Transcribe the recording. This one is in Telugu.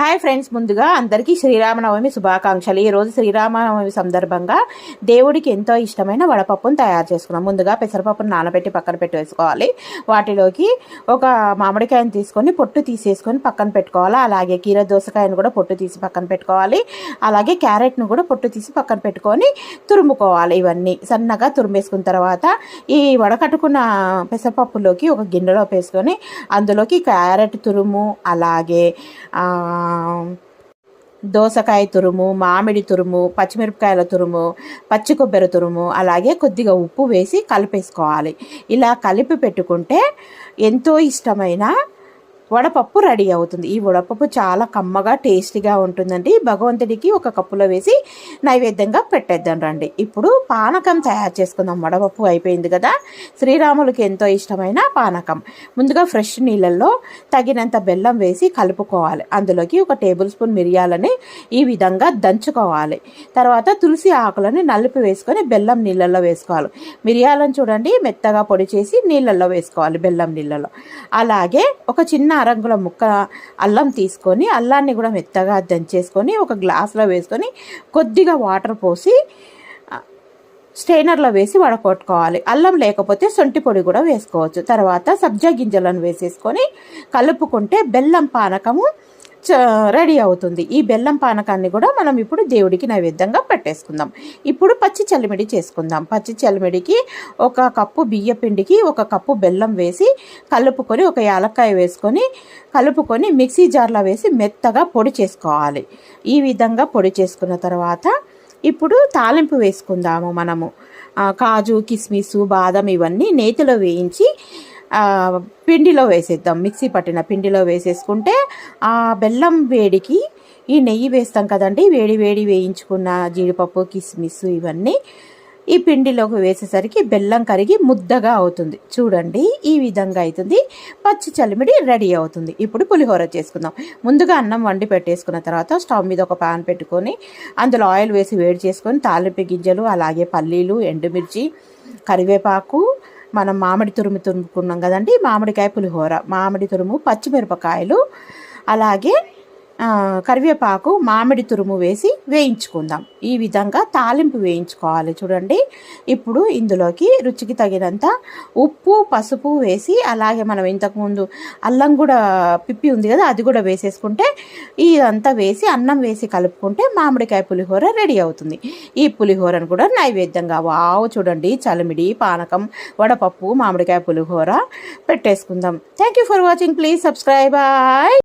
హాయ్ ఫ్రెండ్స్ ముందుగా అందరికీ శ్రీరామనవమి శుభాకాంక్షలు. ఈరోజు శ్రీరామనవమి సందర్భంగా దేవుడికి ఎంతో ఇష్టమైన వడపప్పును తయారు చేసుకున్నాం. ముందుగా పెసరపప్పును నానబెట్టి పక్కన పెట్టి వేసుకోవాలి వాటిలోకి ఒక మామిడికాయను తీసుకొని పొట్టు తీసేసుకొని పక్కన పెట్టుకోవాలి. అలాగే కీర దోసకాయను కూడా పొట్టు తీసి పక్కన పెట్టుకోవాలి. అలాగే క్యారెట్ను కూడా పొట్టు తీసి పక్కన పెట్టుకొని తురుముకోవాలి ఇవన్నీ. సన్నగా తురిమేసుకున్న తర్వాత ఈ వడకట్టుకున్న పెసరపప్పులోకి ఒక గిన్నెలో వేసుకొని అందులోకి క్యారెట్ తురుము అలాగే దోసకాయ తురుము మామిడి తురుము పచ్చిమిరపకాయల తురుము పచ్చి కొబ్బరి తురుము అలాగే కొద్దిగా ఉప్పు వేసి కలిపేసుకోవాలి. ఇలా కలిపి పెట్టుకుంటే ఎంతో ఇష్టమైన వడపప్పు రెడీ అవుతుంది. ఈ వడపప్పు చాలా కమ్మగా టేస్టీగా ఉంటుందండి. భగవంతుడికి ఒక కప్పులో వేసి నైవేద్యంగా పెట్టేద్దాం రండి. ఇప్పుడు పానకం తయారు చేసుకుందాం. వడపప్పు అయిపోయింది కదా? శ్రీరాములకి ఎంతో ఇష్టమైన పానకం. ముందుగా ఫ్రెష్ నీళ్ళల్లో తగినంత బెల్లం వేసి కలుపుకోవాలి. అందులోకి ఒక టేబుల్ స్పూన్ మిరియాలని ఈ విధంగా దంచుకోవాలి. తర్వాత తులసి ఆకులని నలిపి వేసుకొని బెల్లం నీళ్ళల్లో వేసుకోవాలి. మిరియాలను చూడండి మెత్తగా పొడి చేసి నీళ్ళల్లో వేసుకోవాలి బెల్లం నీళ్ళలో అలాగే ఒక చిన్న అరంగుల ముక్క అల్లం తీసుకొని అల్లాన్ని కూడా మెత్తగా దంచేసుకొని ఒక గ్లాస్లో వేసుకొని కొద్దిగా వాటర్ పోసి స్ట్రైనర్లో వేసి వడకొట్టుకోవాలి. అల్లం లేకపోతే సొంటి పొడి కూడా వేసుకోవచ్చు. తర్వాత సబ్జా గింజలను వేసేసుకొని కలుపుకుంటే బెల్లం పానకము రెడీ అవుతుంది. ఈ బెల్లం పానకాన్ని కూడా మనం ఇప్పుడు దేవుడికి నైవేద్యంగా పెట్టేసుకుందాం. ఇప్పుడు పచ్చి చలిమిడి చేసుకుందాం. పచ్చి చల్లమిడికి ఒక కప్పు బియ్య పిండికి ఒక కప్పు బెల్లం వేసి కలుపుకొని ఒక యాలక్కాయ వేసుకొని కలుపుకొని మిక్సీ జార్లో వేసి మెత్తగా పొడి చేసుకోవాలి. ఈ విధంగా పొడి చేసుకున్న తర్వాత ఇప్పుడు తాలింపు వేసుకుందాము మనము. కాజు కిస్మిస్ బాదం ఇవన్నీ నేతిలో వేయించి పిండిలో వేసేద్దాం. మిక్సీ పట్టిన పిండిలో వేసేసుకుంటే ఆ బెల్లం వేడికి ఈ నెయ్యి వేస్తాం కదండి. వేడి వేడి వేయించుకున్న జీడిపప్పు కిస్మిస్ ఇవన్నీ ఈ పిండిలోకి వేసేసరికి బెల్లం కరిగి ముద్దగా అవుతుంది. చూడండి ఈ విధంగా అవుతుంది. పచ్చి చలిమిడి రెడీ అవుతుంది. ఇప్పుడు పులిహోర చేసుకుందాం. ముందుగా అన్నం వండి పెట్టేసుకున్న తర్వాత స్టవ్ మీద ఒక పాన్ పెట్టుకొని అందులో ఆయిల్ వేసి వేడి చేసుకొని తాలింపు గింజలు అలాగే పల్లీలు ఎండుమిర్చి కరివేపాకు మనం మామిడి తురుము తురుముకున్నాం కదండి మామిడికాయ పులిహోర. మామిడి తురుము పచ్చిమిరపకాయలు అలాగే కరివేపాకు మామిడి తురుము వేసి వేయించుకుందాం. ఈ విధంగా తాలింపు వేయించుకోవాలి చూడండి. ఇప్పుడు ఇందులోకి రుచికి తగినంత ఉప్పు పసుపు వేసి అలాగే మనం ఇంతకుముందు అల్లం కూడా పిప్పి ఉంది కదా అది కూడా వేసేసుకుంటే ఇదంతా వేసి అన్నం వేసి కలుపుకుంటే మామిడికాయ పులిహోర రెడీ అవుతుంది. ఈ పులిహోరను కూడా నైవేద్యంగా వావు చూడండి చలిమిడి పానకం వడపప్పు మామిడికాయ పులిహోర పెట్టేసుకుందాం. Thank you for watching please subscribe bye